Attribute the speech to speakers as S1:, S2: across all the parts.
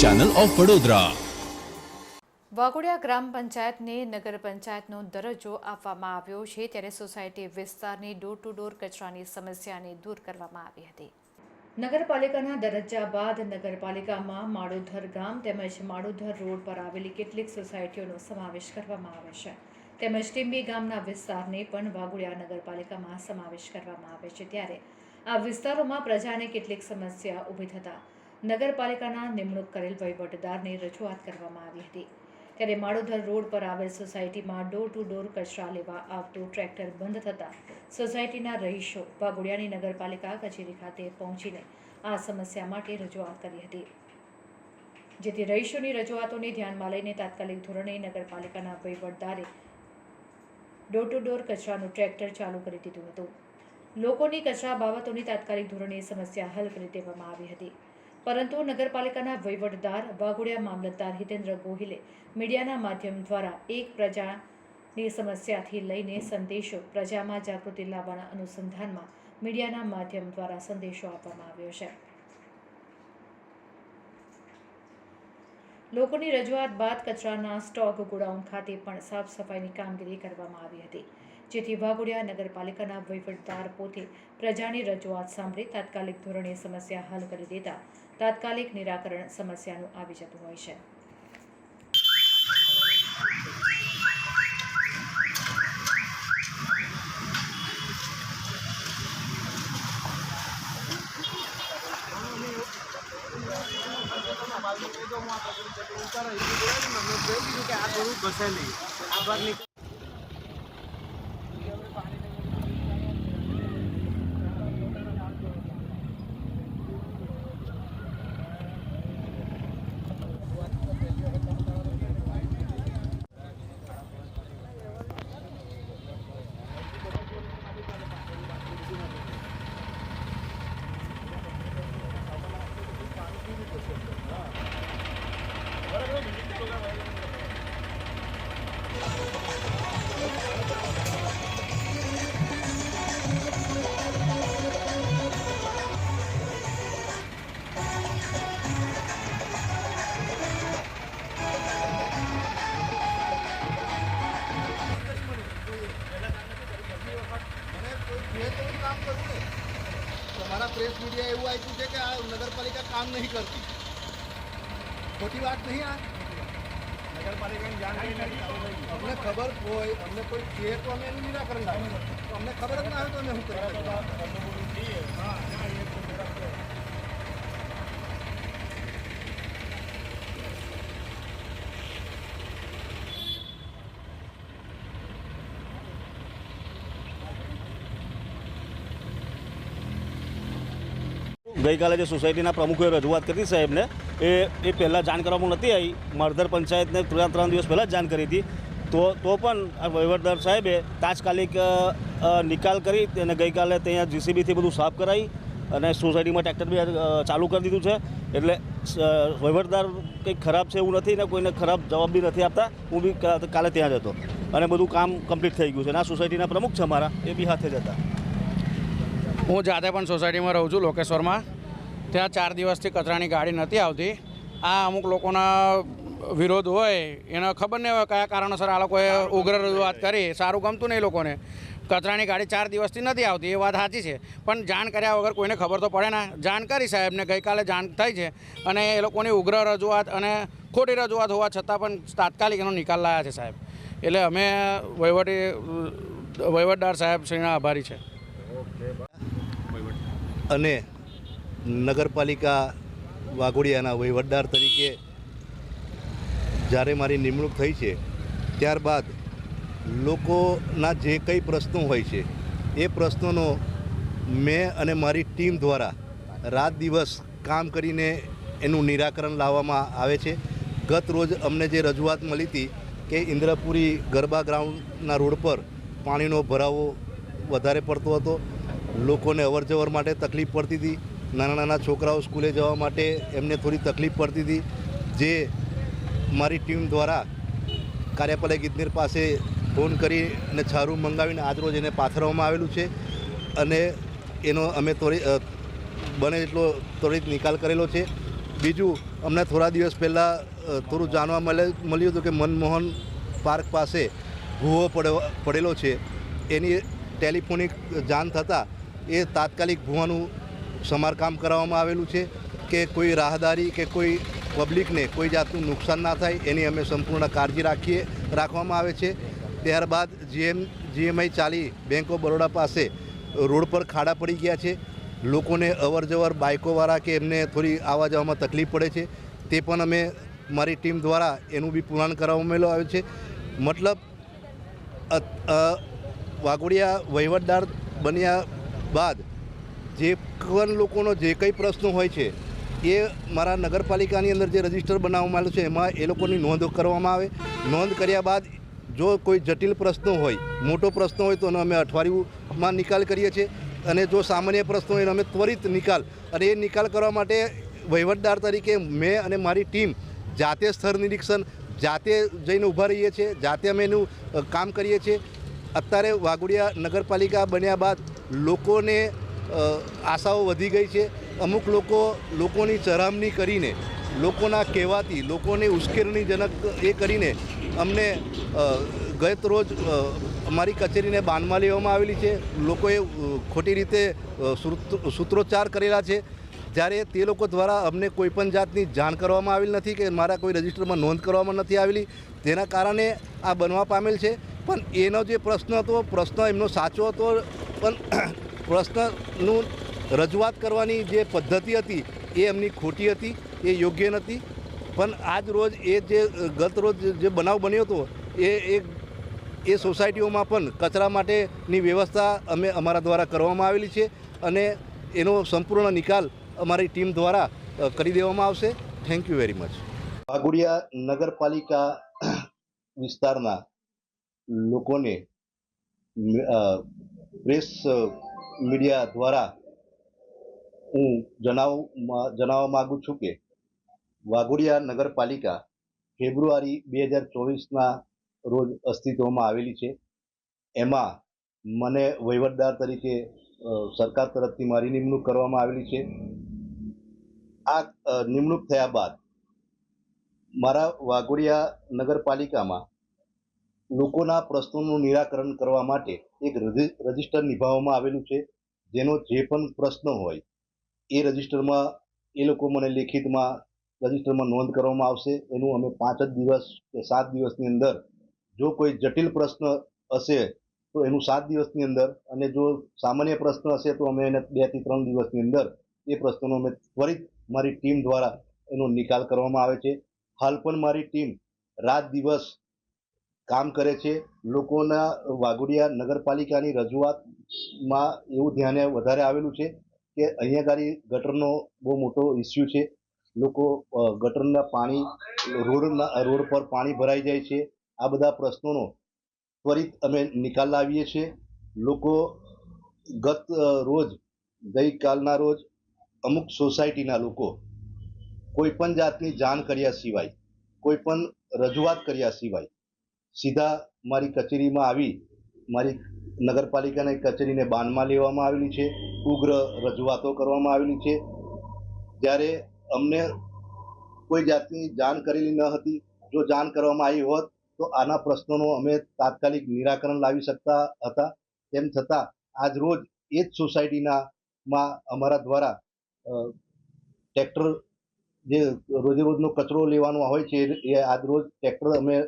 S1: Channel of Vadodara
S2: Waghodia ગ્રામ પંચાયતને નગર પંચાયતનો દરજ્જો આપવામાં આવ્યો છે ત્યારે સોસાયટી વિસ્તારની ડોર ટુ ડોર કચરાની સમસ્યાને દૂર કરવામાં આવી હતી. નગરપાલિકાના દરજ્જા બાદ નગરપાલિકામાં માળોધર ગામ તેમજ માળોધર રોડ પર આવેલી કેટલીક સોસાયટીઓનો સમાવેશ કરવામાં આવે છે. તેમજ ટીંબી ગામના વિસ્તારને પણ વાઘોડિયા નગરપાલિકામાં સમાવેશ કરવામાં આવે છે. ત્યારે આ વિસ્તારોમાં પ્રજાને કેટલીક સમસ્યા ઊભી થતાં નગરપાલિકાના નિમણૂક કરેલ વહીવટદારને રજૂઆત કરવામાં આવી હતી. ત્યારે માળોધર રોડ પર આવેલ સોસાયટીમાં ડોર ટુ ડોર કચરા લેવા આવતું ટ્રેક્ટર બંધ થતાં સોસાયટીના રહીશો વાઘોડિયાની નગરપાલિકા કચેરી ખાતે પહોંચીને આ સમસ્યા માટે રજૂઆત કરી હતી. જેથી રહીશોની રજૂઆતોને ધ્યાનમાં લઈને તાત્કાલિક ધોરણે નગરપાલિકાના વહીવટદારે ડોર ટુ ડોર કચરાનું ટ્રેક્ટર ચાલુ કરી દીધું હતું. લોકોની કચરા બાબતોની તાત્કાલિક ધોરણે સમસ્યા હલ કરી દેવામાં આવી હતી. પરંતુ નગરપાલિકાના વહીવટદાર વાઘોડિયા મામલતદાર હિતેન્દ્ર ગોહિલે મીડિયાના માધ્યમ દ્વારા એક પ્રજાની સમસ્યાથી લઈને સંદેશો પ્રજામાં જાગૃતિ લાવવાના અનુસંધાનમાં મીડિયાના માધ્યમ દ્વારા સંદેશો આપવામાં આવ્યો છે. લોકોની રજૂઆત બાદ કચરાના સ્ટોક ગોડાઉન ખાતે પણ સાફ સફાઈની કામગીરી કરવામાં આવી હતી. જેથી વાઘોડિયા નગરપાલિકાના વહીવટદાર પોતે પ્રજાની રજૂઆત સાંભળી તાત્કાલિક ધોરણે સમસ્યા હલ કરી દેતા તાત્કાલિક નિરાકરણ સમસ્યાનું આવી જતું હોય છે.
S3: મને કોઈ કહે તો હું કામ કરું ને તો મારા પ્રેસ મીડિયા એવું આપ્યું છે કે આ નગરપાલિકા કામ નહીં કરતી ખોટી વાત નહીં આ અમને ખબર હોય અમને કોઈ કહે તો અમે એનું નિરાકરણ લાવીએ તો અમને ખબર જ ના હોય તો અમે શું કરી શકીએ?
S4: ગઈકાલે જે સોસાયટીના પ્રમુખોએ રજૂઆત કરી સાહેબને, એ એ પહેલાં જાણ કરવામાં નહોતી આવી. મળધર પંચાયતને ત્રણ ત્રણ દિવસ પહેલાં જ જાણ કરી હતી. તો તો પણ વહીવટદાર સાહેબે તાત્કાલિક નિકાલ કરી અને ગઈકાલે ત્યાં જીસીબીથી બધું સાફ કરાવી અને સોસાયટીમાં ટ્રેક્ટર બી ચાલુ કરી દીધું છે. એટલે વહીવટદાર કંઈક ખરાબ છે એવું નથી ને કોઈને ખરાબ જવાબ બી નથી આપતા. હું બી કાલે ત્યાં જ હતો. અને બધું કામ કમ્પ્લીટ થઈ ગયું છે. અને આ સોસાયટીના પ્રમુખ છે અમારા, એ બી હાથે જ હતા.
S5: હું જાતે પણ સોસાયટીમાં રહું છું, લોકેશ્વરમાં. ત્યાં ચાર દિવસથી કચરાની ગાડી નથી આવતી. આ અમુક લોકોના વિરોધ હોય, એને ખબર નહીં હોય કયા કારણોસર આ લોકોએ ઉગ્ર રજૂઆત કરી. સારું ગમતું નહીં લોકોને. કચરાની ગાડી ચાર દિવસથી નથી આવતી, એ વાત સાચી છે. પણ જાણ કર્યા વગર કોઈને ખબર તો પડે ના. જાણ કરી સાહેબને, ગઈકાલે જાણ થઈ છે. અને એ લોકોની ઉગ્ર રજૂઆત અને ખોટી રજૂઆત હોવા છતાં પણ તાત્કાલિક એનો નિકાલ લાયા છે સાહેબ. એટલે અમે વહીવટી, વહીવટદાર સાહેબ શ્રીના આભારી છે.
S3: અને નગરપાલિકા વાઘોડિયાના વહીવટદાર તરીકે જ્યારે મારી નિમણૂક થઈ છે, ત્યારબાદ લોકોના જે કંઈ પ્રશ્નો હોય છે, એ પ્રશ્નોનો મેં અને મારી ટીમ દ્વારા રાત દિવસ કામ કરીને એનું નિરાકરણ લાવવામાં આવે છે. ગત રોજ અમને જે રજૂઆત મળી હતી કે ઇન્દ્રપુરી ગરબા ગ્રાઉન્ડના રોડ પર પાણીનો ભરાવો વધારે પડતો હતો લોકોને અવરજવર માટે તકલીફ પડતી હતી. નાના નાના છોકરાઓ સ્કૂલે જવા માટે એમને થોડી તકલીફ પડતી હતી. જે મારી ટીમ દ્વારા કાર્યપાલક ઇજનેર પાસે ફોન કરી અને છારું મંગાવીને આજરોજ એને પાથરવામાં આવેલું છે. અને એનો અમે ત્વરિત બને એટલો ત્વરિત નિકાલ કરેલો છે. બીજું, અમને થોડા દિવસ પહેલાં થોડું જાણવા મળે, મળ્યું હતું કે મનમોહન પાર્ક પાસે ભૂવો પડેલો છે. એની ટેલિફોનિક જાણ થતાં એ તાત્કાલિક ભૂવાનું સમારકામ કરાવવામાં આવેલું છે કે કોઈ રાહદારી કે કોઈ પબ્લિકને કોઈ જાતનું નુકસાન ના થાય એની અમે સંપૂર્ણ કાળજી રાખીએ, રાખવામાં આવે છે. ત્યારબાદ જીએમ, જીએમઆઈ ચાલી બેંક ઓફ બરોડા પાસે રોડ પર ખાડા પડી ગયા છે. લોકોને અવર જવર બાઇકોવાળા કે એમને થોડી આવવા જવામાં તકલીફ પડે છે. તે પણ અમે મારી ટીમ દ્વારા એનું બી પુરાણ કરાવવામાં આવે છે. મતલબ વાઘોડિયા વહીવટદાર બન્યા બાદ જે પણ લોકોનો જે કંઈ પ્રશ્નો હોય છે, એ મારા નગરપાલિકાની અંદર જે રજિસ્ટર બનાવવામાં આવ્યું છે, એમાં એ લોકોની નોંધ કરવામાં આવે. નોંધ કર્યા બાદ જો કોઈ જટિલ પ્રશ્નો હોય, મોટો પ્રશ્ન હોય તો અમે અઠવાડિયુંમાં નિકાલ કરીએ છીએ. અને જો સામાન્ય પ્રશ્નો હોય એનો અમે ત્વરિત નિકાલ અને એ નિકાલ કરવા માટે વહીવટદાર તરીકે મેં અને મારી ટીમ જાતે સ્થળ નિરીક્ષણ, જાતે જઈને ઊભા રહીએ છીએ, જાતે અમે એનું કામ કરીએ છીએ. અત્યારે વાઘોડિયા નગરપાલિકા બન્યા બાદ લોકોને આશાઓ વધી ગઈ છે. અમુક લોકો લોકોની ચરામણી કરીને, લોકોના કહેવાથી, લોકોને ઉશ્કેરણીજનક એ કરીને અમને ગત રોજ અમારી કચેરીને બાનમાં લેવામાં આવેલી છે. લોકોએ ખોટી રીતે સૂત્રોચ્ચાર કરેલા છે. જ્યારે તે લોકો દ્વારા અમને કોઈપણ જાતની જાણ કરવામાં આવેલ નથી કે મારા કોઈ રજિસ્ટરમાં નોંધ કરવામાં નથી આવેલી. તેના કારણે આ બનવા પામેલ છે. પણ એનો જે પ્રશ્ન હતો, પ્રશ્ન એમનો સાચો હતો, પણ પ્રશ્નનું રજૂઆત કરવાની જે પદ્ધતિ હતી એ એમની ખોટી હતી, એ યોગ્ય નથી. પણ આજ રોજ એ જે, ગત રોજ જે બનાવ બન્યો હતો, એ એ સોસાયટીઓમાં પણ કચરા માટેની વ્યવસ્થા અમે અમારા દ્વારા કરવામાં આવેલી છે અને એનો સંપૂર્ણ નિકાલ અમારી ટીમ દ્વારા કરી દેવામાં આવશે. Thank you very much Waghodia નગરપાલિકા વિસ્તારના લોકોને પ્રેસ મીડિયા દ્વારા હું જણાવવા જણાવવા માગું છું કે વાઘોડિયા નગરપાલિકા ફેબ્રુઆરી બે હજાર ચોવીસના રોજ અસ્તિત્વમાં આવેલી છે. એમાં મને વહીવટદાર તરીકે સરકાર તરફથી મારી નિમણૂક કરવામાં આવેલી છે. આ નિમણૂક થયા બાદ મારા વાઘોડિયા નગરપાલિકામાં લોકોના પ્રશ્નોનું નિરાકરણ કરવા માટે એક રજિસ્ટર નિભાવવામાં આવેલું છે, જેનો જે પણ પ્રશ્ન હોય, એ રજિસ્ટરમાં, એ લોકો મને લેખિતમાં, રજિસ્ટરમાં નોંધ કરવામાં આવશે. એનું અમે પાંચ જ દિવસ કે સાત દિવસની અંદર, જો કોઈ જટિલ પ્રશ્ન હશે, તો એનું સાત દિવસની અંદર અને જો સામાન્ય પ્રશ્ન હશે, તો અમે એને બેથી ત્રણ દિવસની અંદર, એ પ્રશ્નોનો અમે ત્વરિત મારી ટીમ દ્વારા એનો નિકાલ કરવામાં આવે છે. હાલ પણ મારી ટીમ રાત દિવસ કામ કરે છે. લોકોના વાઘોડિયા નગરપાલિકાની રજૂઆતમાં એવું ધ્યાને વધારે આવેલું છે કે અહીંયા ગાડી ગટરનો બહુ મોટો ઇસ્યુ છે. લોકો ગટરના પાણી, રોડના, રોડ પર પાણી ભરાઈ જાય છે. આ બધા પ્રશ્નોનો ત્વરિત અમે નિકાલ લાવીએ છીએ. લોકો ગત રોજ, ગઈકાલના રોજ અમુક સોસાયટીના લોકો કોઈ પણ જાતની જાણ કર્યા સિવાય, કોઈ પણ રજૂઆત કર્યા સિવાય સીધા મારી કચેરીમાં આવી, મારી નગરપાલિકાની કચેરીને બાનમાં લેવામાં આવેલી છે, ઉગ્ર રજૂઆતો કરવામાં આવેલી છે. જ્યારે અમને કોઈ જાતની જાણ કરેલી ન હતી, જો જાણ કરવામાં આવી હોત, તો આના પ્રશ્નોનો અમે તાત્કાલિક નિરાકરણ લાવી શકતા હતા. તેમ છતાં, આજ રોજ એ જ સોસાયટીના માં અમારા દ્વારા ટ્રેક્ટર જે રોજે રોજનો કચરો લેવાનો હોય છે, એ- આજ રોજ ટ્રેક્ટર અમે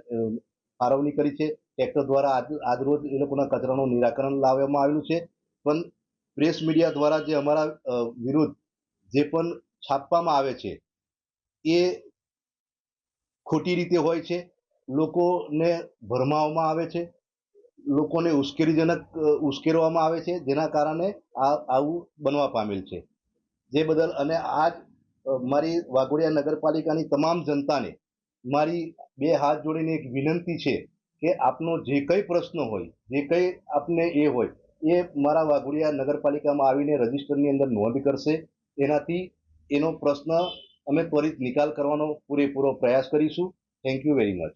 S3: ફાળવણી કરી છે. ટ્રેક્ટર દ્વારા આજ આજ એ લોકોના કચરાનું નિરાકરણ લાવવામાં આવેલું છે. પણ પ્રેસ મીડિયા દ્વારા જે અમારા વિરુદ્ધ જે પણ છાપવામાં આવે છે, એ ખોટી રીતે હોય છે. લોકોને ભરમાવવામાં આવે છે. લોકોને ઉશ્કેરીજનક ઉશ્કેરવામાં આવે છે. જેના કારણે આ, આવું બનવા પામેલ છે. જે બદલ અને આજ મારી વાઘોડિયા નગરપાલિકાની તમામ જનતાને મારી બે હાથ જોડીને એક વિનંતી છે કે આપનો જે કંઈ પ્રશ્ન હોય, જે કંઈ આપને એ હોય, એ મારા વાઘોડિયા નગરપાલિકામાં આવીને રજિસ્ટરની અંદર નોંધ કરશે. એનાથી એનો પ્રશ્ન અમે ત્વરિત નિકાલ કરવાનો પૂરેપૂરો પ્રયાસ કરીશું. Thank you very much